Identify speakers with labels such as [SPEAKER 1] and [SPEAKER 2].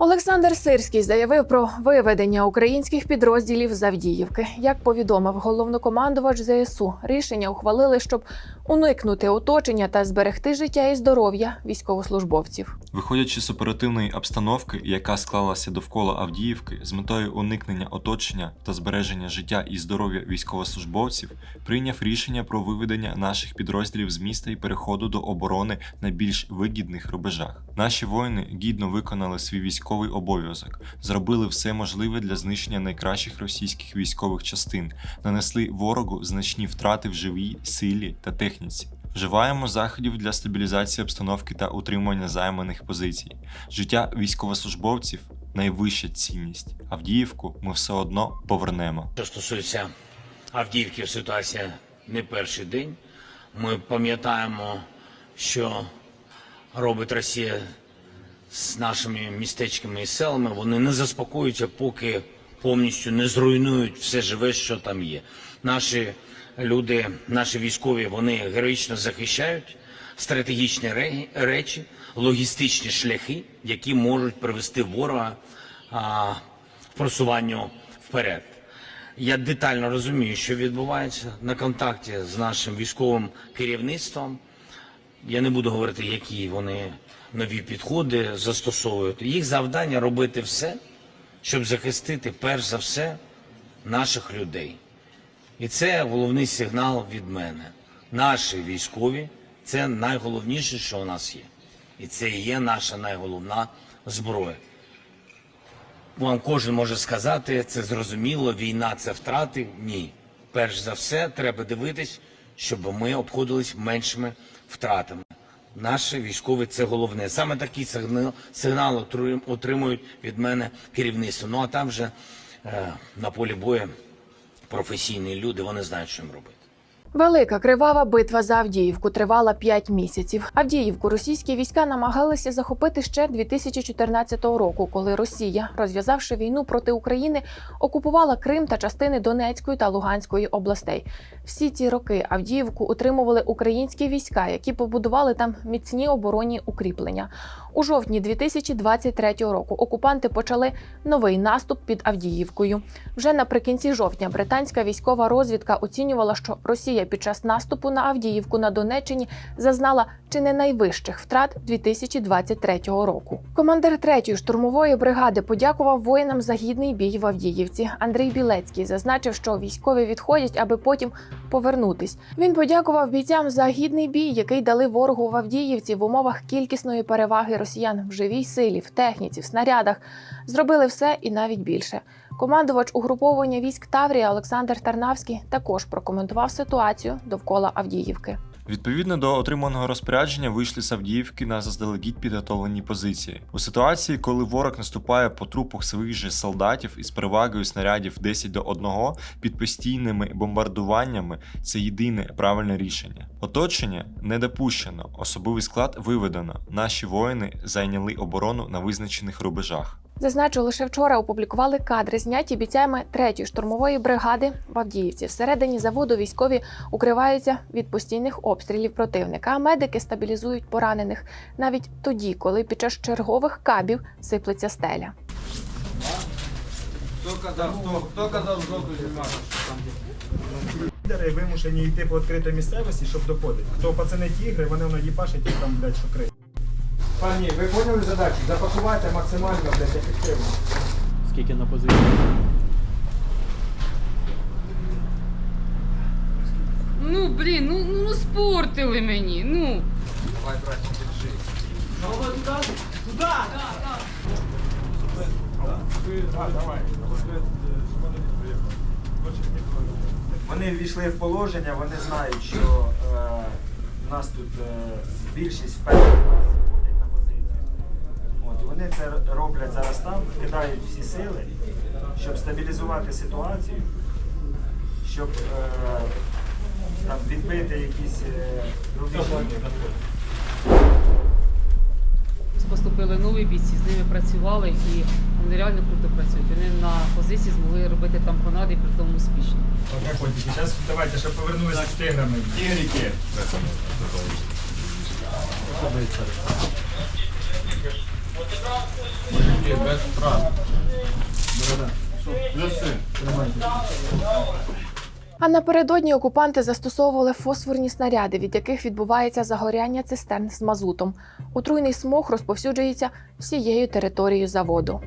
[SPEAKER 1] Олександр Сирський заявив про виведення українських підрозділів з Авдіївки. Як повідомив головнокомандувач ЗСУ, рішення ухвалили, щоб уникнути оточення та зберегти життя і здоров'я військовослужбовців.
[SPEAKER 2] Виходячи з оперативної обстановки, яка склалася довкола Авдіївки, з метою уникнення оточення та збереження життя і здоров'я військовослужбовців, прийняв рішення про виведення наших підрозділів з міста і переходу до оборони на більш вигідних рубежах. Наші воїни гідно виконали свій військовий обов'язок, зробили все можливе для знищення найкращих російських військових частин, нанесли ворогу значні втрати в живій силі та техніці. Вживаємо заходів для стабілізації обстановки та утримання займаних позицій. Життя військовослужбовців найвища цінність. Авдіївку ми все одно повернемо.
[SPEAKER 3] Що стосується Авдіївки, ситуація не перший день. Ми пам'ятаємо, що робить Росія з нашими містечками і селами. Вони не заспокоюються, поки повністю не зруйнують все живе, що там є. Наші люди, наші військові, вони героїчно захищають стратегічні ре- речі, логістичні шляхи, які можуть привести ворога а, в просуванню вперед. Я детально розумію, що відбувається на контакті з нашим військовим керівництвом. Я не буду говорити, які вони нові підходи застосовують. Їх завдання робити все, щоб захистити перш за все наших людей. І це головний сигнал від мене. Наші військові це найголовніше, що у нас є. І це і є наша найголовна зброя. Вам кожен може сказати, це зрозуміло, війна це втрати. Ні. Перш за все, треба дивитись, щоб ми обходились меншими втратами. Наші військові це головне. Саме такий сигнал, сигнал отрим- отримують від мене керівництво. Ну а там вже е, на полі бою професійні люди, вони знають, що їм робити.
[SPEAKER 1] Велика кривава битва за Авдіївку тривала 5 місяців. Авдіївку російські війська намагалися захопити ще 2014 року, коли Росія, розв'язавши війну проти України, окупувала Крим та частини Донецької та Луганської областей. Всі ці роки Авдіївку утримували українські війська, які побудували там міцні оборонні укріплення. У жовтні 2023 року окупанти почали новий наступ під Авдіївкою. Вже наприкінці жовтня британська військова розвідка оцінювала, що Росія під час наступу на Авдіївку на Донеччині зазнала чи не найвищих втрат 2023 року. Командир 3-ї штурмової бригади подякував воїнам за гідний бій в Авдіївці. Андрій Білецький зазначив, що військові відходять, аби потім повернутись. Він подякував бійцям за гідний бій, який дали ворогу в Авдіївці в умовах кількісної переваги росіян в живій силі, в техніці, в снарядах. Зробили все і навіть більше. Командувач угруповання військ Таврія Олександр Тарнавський також прокоментував ситуацію довкола Авдіївки.
[SPEAKER 2] Відповідно до отриманого розпорядження вийшли з Авдіївки на заздалегідь підготовлені позиції. У ситуації, коли ворог наступає по трупах своїх же солдатів із перевагою снарядів 10 до 1 під постійними бомбардуваннями, це єдине правильне рішення. Оточення не допущено, особовий склад виведено. Наші воїни зайняли оборону на визначених рубежах.
[SPEAKER 1] Зазначу, лише вчора опублікували кадри, зняті бійцями 3-ї штурмової бригади в Авдіївці. Всередині заводу військові укриваються від постійних обстрілів противника, а медики стабілізують поранених навіть тоді, коли під час чергових кабів сиплеться стеля.
[SPEAKER 4] Хто казав, хто, хто казав?
[SPEAKER 5] Лідери вимушені йти по відкритій місцевості, щоб доходити. Хто пацани тігри, вони воно їбашать і там, блядь, що крить. Пані, ви поняли задачу? Запакувати максимально, блядь, ефективно.
[SPEAKER 6] Скільки на позиції?
[SPEAKER 7] Ну, блін, ну, ну, ну спортили мені, ну.
[SPEAKER 4] Давай, братчик, держи.
[SPEAKER 5] Вони ввійшли в положення, вони знають, що е, в нас тут е, більшість впевнених це роблять зараз там, кидають всі сили, щоб стабілізувати ситуацію, щоб е, там, відбити якісь е, рубежі.
[SPEAKER 7] Поступили нові бійці, з ними працювали і вони реально круто працюють. Вони на позиції змогли робити там гранати і при тому успішно.
[SPEAKER 5] Зараз давайте, щоб повернулися з тиграми. Тигрики.
[SPEAKER 1] А напередодні окупанти застосовували фосфорні снаряди, від яких відбувається загоряння цистерн з мазутом. Отруйний смог розповсюджується всією територією заводу.